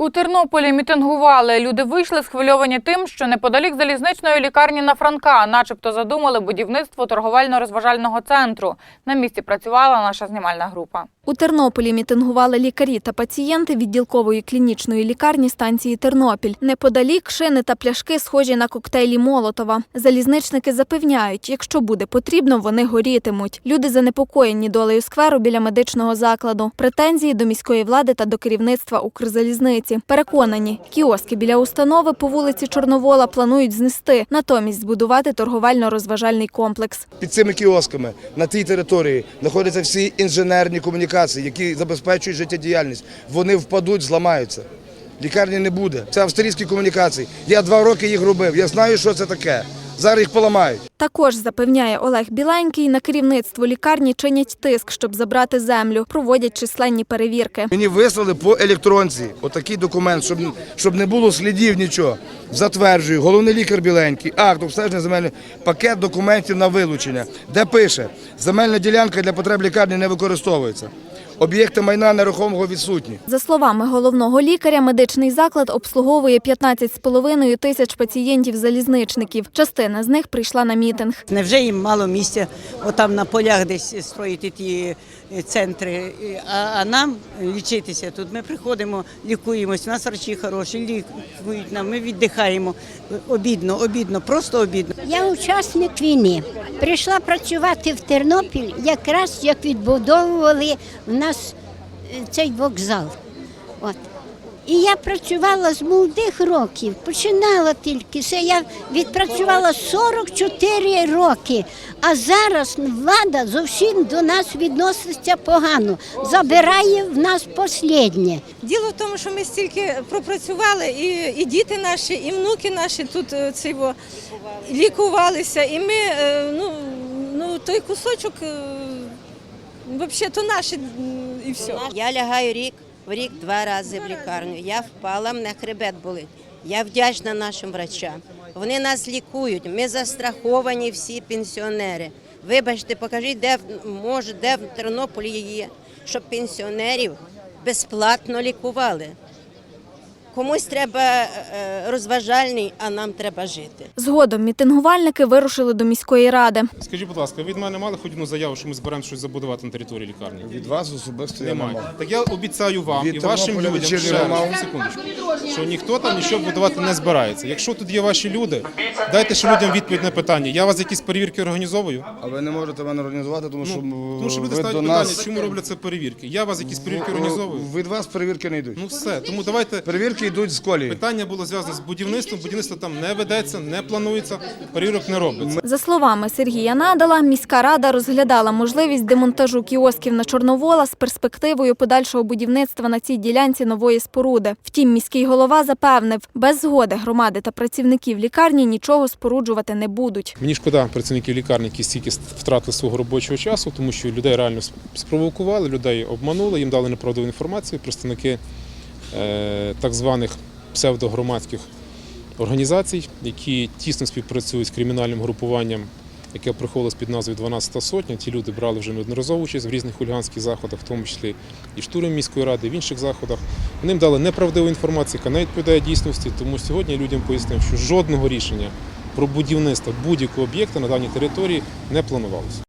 У Тернополі мітингували. Люди вийшли схвильовані тим, що неподалік залізничної лікарні на Франка, начебто задумали будівництво торговельно-розважального центру. На місці працювала наша знімальна група. У Тернополі мітингували лікарі та пацієнти відділкової клінічної лікарні станції Тернопіль. Неподалік шини та пляшки схожі на коктейлі Молотова. Залізничники запевняють, якщо буде потрібно, вони горітимуть. Люди занепокоєні долею скверу біля медичного закладу. Претензії до міської влади та до керівництва Укрзалізниці. Переконані, кіоски біля установи по вулиці Чорновола планують знести, натомість збудувати торговельно-розважальний комплекс. Під цими кіосками на тій території знаходяться всі інженерні комунікації, які забезпечують життєдіяльність. Вони впадуть, зламаються. Лікарні не буде. Це австрійські комунікації. Я два роки їх робив. Я знаю, що це таке. Зараз їх поламають. Також запевняє Олег Біленький, на керівництво лікарні чинять тиск, щоб забрати землю, проводять численні перевірки. Мені вислали по електронці отакий документ, щоб, щоб не було слідів нічого. Затверджую, головний лікар біленький, акт обстеження земельний, пакет документів на вилучення, де пише, земельна ділянка для потреб лікарні не використовується. Об'єкти майна нерухомого відсутні. За словами головного лікаря, медичний заклад обслуговує 15,5 тисяч пацієнтів-залізничників. Частина з них прийшла на мітинг. Невже їм мало місця отам на полях десь строїти ті е, центри, а, а нам лічитися тут. Ми приходимо, лікуємось, у нас врачі хороші, лікують нам, ми віддихаємо. Обідно, обідно, просто обідно. Я учасник війни. Прийшла працювати в Тернопіль, якраз як відбудовували в нас е, цей вокзал. От. І я працювала з молодих років, починала тільки це. Я відпрацювала 44 роки. А зараз влада зовсім до нас відноситься погано, забирає в нас останнє. Діло в тому, що ми стільки пропрацювали, і, і діти наші, і внуки наші тут е, циво, лікувалися. І ми, е, ну, ну той кусочок, взагалі, то наш і все. Я лягаю рік, в рік два рази в лікарню. Я впала, мене хребет болить. Я вдячна нашим врачам. Вони нас лікують. Ми застраховані всі пенсіонери. Вибачте, покажіть, де може, де в Тернополі є, щоб пенсіонерів безплатно лікували. Комусь треба е, розважальний, а нам треба жити. Згодом мітингувальники вирушили до міської ради. Скажіть, будь ласка, від мене мали хоч одну заяву, що ми збираємо щось забудувати на території лікарні? Від вас особисто я не Немає. мав. Так я обіцяю вам Від і вашим людям ще секундочку, що ніхто там нічого будувати не збирається. Якщо тут є ваші люди, дайте ще людям відповідь на питання. Я вас якісь перевірки організовую. А ви не можете мене організувати, тому що, Ну, тому що люди ви ставлять до питання, нас чому робляться перевірки. Я вас якісь перевірки організовую. від вас перевірки не йдуть. Ну все, тому давайте. Перевірки йдуть з колії. Питання було зв'язане з будівництвом. Будівництво там не ведеться, не планується, перевірок не робиться. За словами Сергія Надала, міська рада розглядала можливість демонтажу кіосків на Чорновола з перспективою подальшого будівництва на цій ділянці нової споруди. Втім, міський голова запевнив, без згоди громади та працівників лікарні нічого споруджувати не будуть. Мені шкода працівників лікарні, які стільки втратили свого робочого часу, тому що людей реально спровокували, людей обманули, їм дали неправдиву інформацію. Представники так званих псевдогромадських організацій, які тісно співпрацюють з кримінальним групуванням, яке приходило під назвою 12 сотня. Ті люди брали вже неодноразово участь в різних хуліганських заходах, в тому числі і штурм міської ради, в інших заходах. Вони їм дали неправдиву інформацію, яка не відповідає дійсності. Тому сьогодні людям пояснив, що жодного рішення про будівництво будь-якого об'єкта на даній території не планувалося.